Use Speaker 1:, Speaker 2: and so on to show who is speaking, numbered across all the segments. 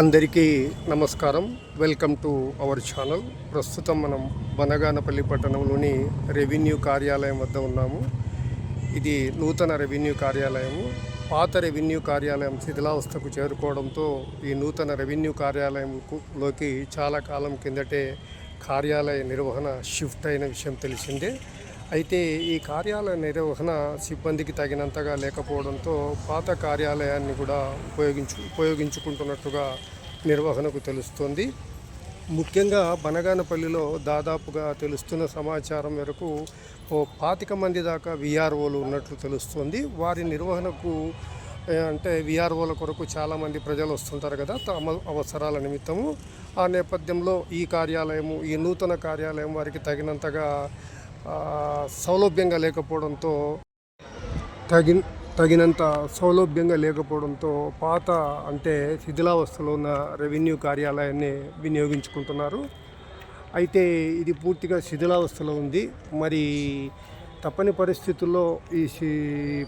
Speaker 1: అందరికీ నమస్కారం. Welcome to our channel. ప్రస్తుతం మనం బనగానపల్లి పట్టణంలోని రెవెన్యూ కార్యాలయం వద్ద ఉన్నాము. ఇది నూతన రెవెన్యూ కార్యాలయము. పాత రెవెన్యూ కార్యాలయం శిథిలావస్థకు చేరుకోవడంతో ఈ నూతన రెవెన్యూ కార్యాలయంలోకి చాలా కాలం కిందటే కార్యాలయ నిర్వహణ షిఫ్ట్ అయిన విషయం తెలిసిందే. అయితే ఈ కార్యాలయ నిర్వహణ సిబ్బందికి తగినంతగా లేకపోవడంతో పాత కార్యాలయాన్ని కూడా ఉపయోగించు ఉపయోగించుకుంటున్నట్టుగా నిర్వహణకు తెలుస్తోంది. ముఖ్యంగా బనగానపల్లిలో దాదాపుగా తెలుస్తున్న సమాచారం మేరకు ఓ పాతిక మంది దాకా విఆర్ఓలు ఉన్నట్లు తెలుస్తుంది. వారి నిర్వహణకు అంటే విఆర్ఓల కొరకు చాలామంది ప్రజలు వస్తుంటారు కదా తమ అవసరాల నిమిత్తము. ఆ నేపథ్యంలో ఈ కార్యాలయము ఈ నూతన కార్యాలయం వారికి తగినంతగా సౌలభ్యంగా లేకపోవడంతో తగిన తగినంత సౌలభ్యంగా లేకపోవడంతో పాత అంటే శిథిలావస్థలో ఉన్న రెవెన్యూ కార్యాలయాన్ని వినియోగించుకుంటున్నారు. అయితే ఇది పూర్తిగా శిథిలావస్థలో ఉంది. మరి తప్పని పరిస్థితుల్లో ఈ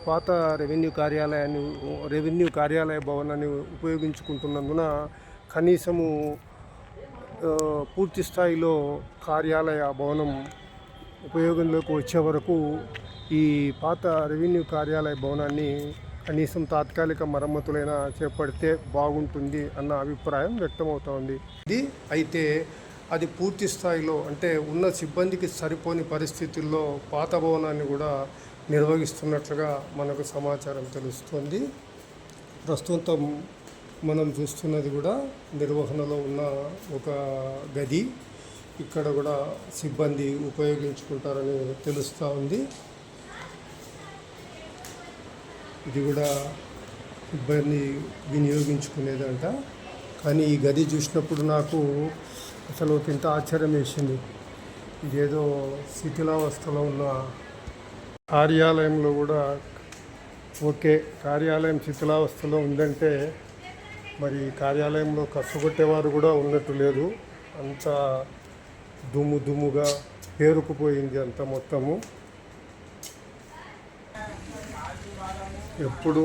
Speaker 1: పాత రెవెన్యూ కార్యాలయాన్ని రెవెన్యూ కార్యాలయ భవనాన్ని ఉపయోగించుకుంటున్నందున కనీసము పూర్తి స్థాయిలో కార్యాలయ భవనం ఉపయోగంలోకి వచ్చే వరకు ఈ పాత రెవెన్యూ కార్యాలయ భవనాన్ని కనీసం తాత్కాలిక మరమ్మతులైనా చేపడితే బాగుంటుంది అన్న అభిప్రాయం వ్యక్తమవుతోంది ఇది అయితే అది పూర్తి స్థాయిలో అంటే ఉన్న సిబ్బందికి సరిపోని పరిస్థితుల్లో పాత భవనాన్ని కూడా నిర్వహిస్తున్నట్లుగా మనకు సమాచారం తెలుస్తుంది. ప్రస్తుతం మనం చూస్తున్నది కూడా నిర్వహణలో ఉన్న ఒక గది. ఇక్కడ కూడా సిబ్బంది ఉపయోగించుకుంటారని తెలుస్తూ ఉంది. ఇది కూడా సిబ్బంది వినియోగించుకునేదంట. కానీ ఈ గది చూసినప్పుడు నాకు అసలు కింద ఆశ్చర్యం వేసింది. ఇదేదో శిథిలావస్థలో ఉన్న కార్యాలయంలో కూడా ఓకే కార్యాలయం శిథిలావస్థలో ఉందంటే మరి కార్యాలయంలో కష్టపట్టేవారు కూడా ఉన్నట్టు లేదు. అంత దుమ్ము దుమ్ముగా పేరుకుపోయింది అంత మొత్తము. ఎప్పుడు